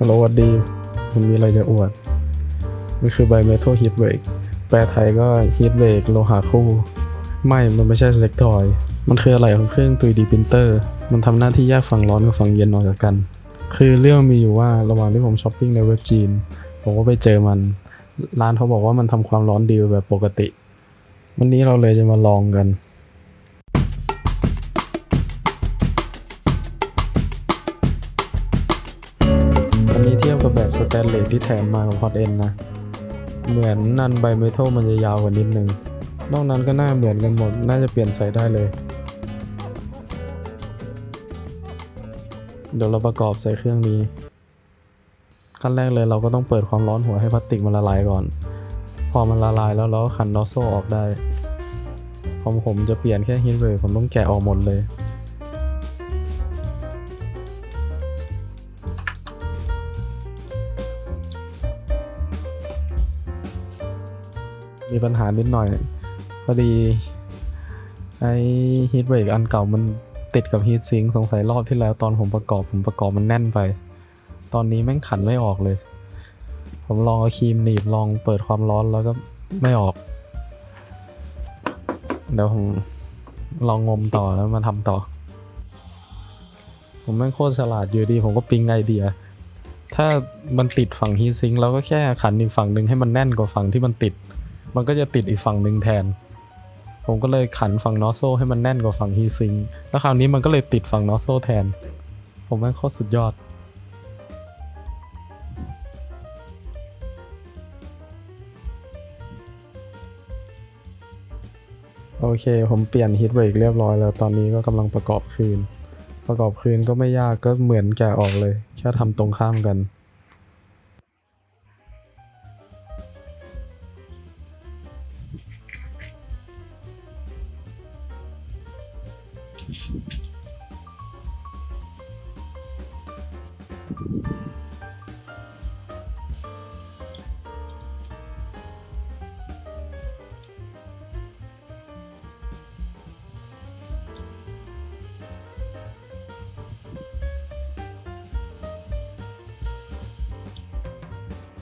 ฮัลโหลสวัสดีผมมีอะไรจะอวดมันคือไบเมทัลฮีทเบรกแปลไทยก็ฮีทเบรกโลหะคู่ ไม่ มันไม่ใช่เซ็กทอย มันคืออะไรของเครื่อง 3D printer มันทำหน้าที่แยกฝั่งร้อนกับฝั่งเย็นออกจากกัน คือเรื่องมีอยู่ว่าระหว่างที่ผมช้อปปิ้งในเว็บจีน ผมก็ไปเจอมัน ร้านเขาบอกว่ามันทำความร้อนดีแบบปกติ วันนี้เราเลยจะมาลองกัน อันนี้เทียบกับแบบสแตนเลสที่แถมมากับพอดเอ็นนะ เหมือนนันไบเมทัลมันจะยาวกว่านิดนึง นอกนั้นก็น่าเหมือนกันหมด น่าจะเปลี่ยนใส่ได้เลย เดี๋ยวเราประกอบใส่เครื่องนี้ ขั้นแรกเลยเราก็ต้องเปิดความร้อนหัวให้พลาสติกมันละลายก่อน พอมันละลายแล้วเราก็ขันนอสโซออกได้ของผมจะเปลี่ยนแค่ฮีทเบรกผมต้องแกะออกหมดเลย มีปัญหานิดหน่อย พอดีไอ้ฮีทเบรกอันเก่ามันติดกับฮีทซิงค์สงสัยรอบที่แล้วตอนผมประกอบผมประกอบมันแน่นไป ตอนนี้แม่งขันไม่ออกเลย ผมลองเอาครีมหนีบลองเปิดความร้อนแล้วก็ไม่ออก เดี๋ยวผมลองงมต่อแล้วมาทำต่อ ผมแม่งโคตรฉลาดอยู่ดี ผมก็ปิ๊งไอเดีย ถ้ามันติดฝั่งฮีทซิงค์เราก็แค่ขันอีกฝั่งหนึ่งให้มันแน่นกว่าฝั่งที่มันติด มันก็จะติดอีกฝั่งหนึ่งแทน ผมก็เลยขันฝั่งนอสโซให้มันแน่นกว่าฝั่งฮีซิง แล้วคราวนี้มันก็เลยติดฝั่งนอสโซแทน ผมแม่งโคตรสุดยอด โอเค ผมเปลี่ยนฮีทเบรกเรียบร้อยแล้ว ตอนนี้ก็กำลังประกอบคืน ประกอบคืนก็ไม่ยากก็เหมือนแกะออกเลย แค่ทำตรงข้ามกัน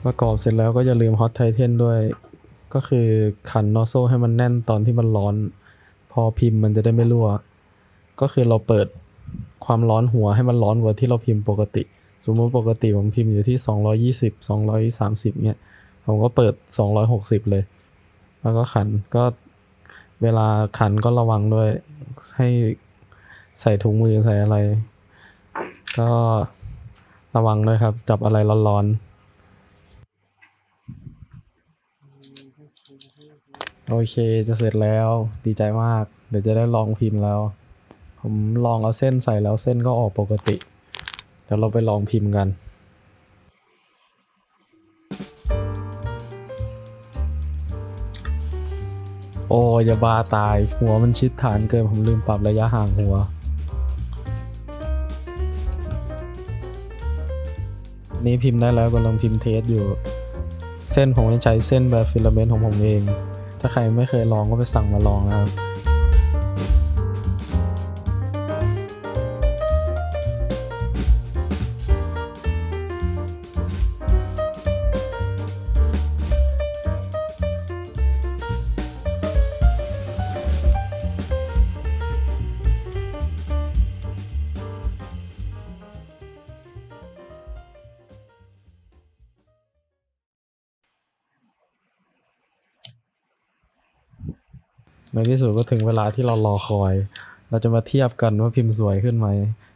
ประกอบเสร็จแล้วก็อย่าลืมฮอตไทเทนด้วย ก็คือขันนอโซให้มันแน่นตอนที่มันร้อน พอพิมพ์มันจะได้ไม่รั่ว ก็คือเราเปิดความร้อนหัวให้มันร้อนกว่าที่เราพิมพ์ปกติ สมมติปกติผมพิมพ์อยู่ที่ 220 230เนี่ยผมก็เปิด 260 เลย แล้วก็ขันก็เวลาขันก็ระวังด้วย ให้ใส่ถุงมือใส่อะไร ก็ระวังด้วยครับ จับอะไรร้อนๆ โอเคจะเสร็จแล้วดีใจมาก เดี๋ยวจะได้ลองพิมพ์แล้ว ผมลองเอาเส้นใส่แล้วเส้นก็ออกปกติ เดี๋ยวเราไปลองพิมพ์กัน โอ้ยาบาตาย หัวมันชิดฐานเกิน ผมลืมปรับระยะห่างหัวนี่พิมพ์ได้แล้วกำลังพิมพ์เทสอยู่ เส้นผมจะใช้เส้นแบบฟิลาเมนต์ของผมเอง ถ้าใครไม่เคยลองก็ไปสั่งมาลองนะครับ ในที่สุดก็ถึงเวลาที่เรารอคอย เราจะมาเทียบกันว่าพิมพ์สวยขึ้นไหม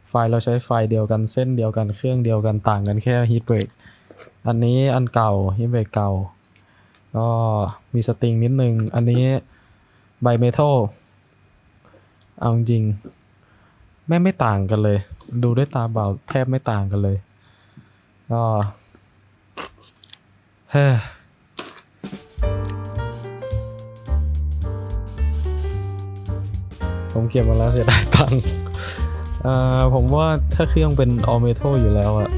ไฟล์เราใช้ไฟล์เดียวกันเส้นเดียวกันเครื่องเดียวกันต่างกันแค่ฮีทเบรกอันนี้อันเก่าฮีทเบรกเก่า ก็มีสตริงนิดนึง อันนี้ไบเมทัลเอาจริงแม่ไม่ต่างกันเลย ดูด้วยตาเปล่าแทบไม่ต่างกันเลยก็เฮ้ ผมเก็บมาแล้วเสียดายตังค์ผมว่าถ้าเครื่องเป็นออเมทัลอยู่แล้วอะ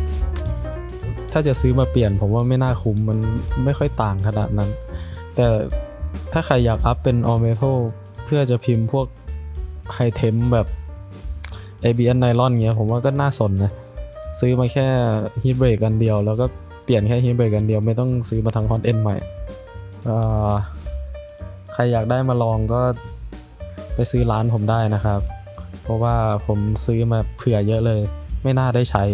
ถ้าจะซื้อมาเปลี่ยน ผมว่าไม่น่าคุ้มมันไม่ค่อยต่างขนาดนั้น แต่ถ้าใครอยากอัพเป็นออเมทัลเพื่อจะพิมพ์พวกไฮเทมแบบ ABS ไนลอนเงี้ยผมว่าก็น่าสนนะ ซื้อมาแค่ฮีทเบรกอันเดียว แล้วก็เปลี่ยนแค่ฮีทเบรกอันเดียวไม่ต้องซื้อมาทั้งฮอตเอ็นใหม่ใครอยากได้มาลองก็ ไปซื้อร้านผมได้นะครับ เพราะว่าผมซื้อมาเผื่อเยอะเลย ไม่น่าได้ใช้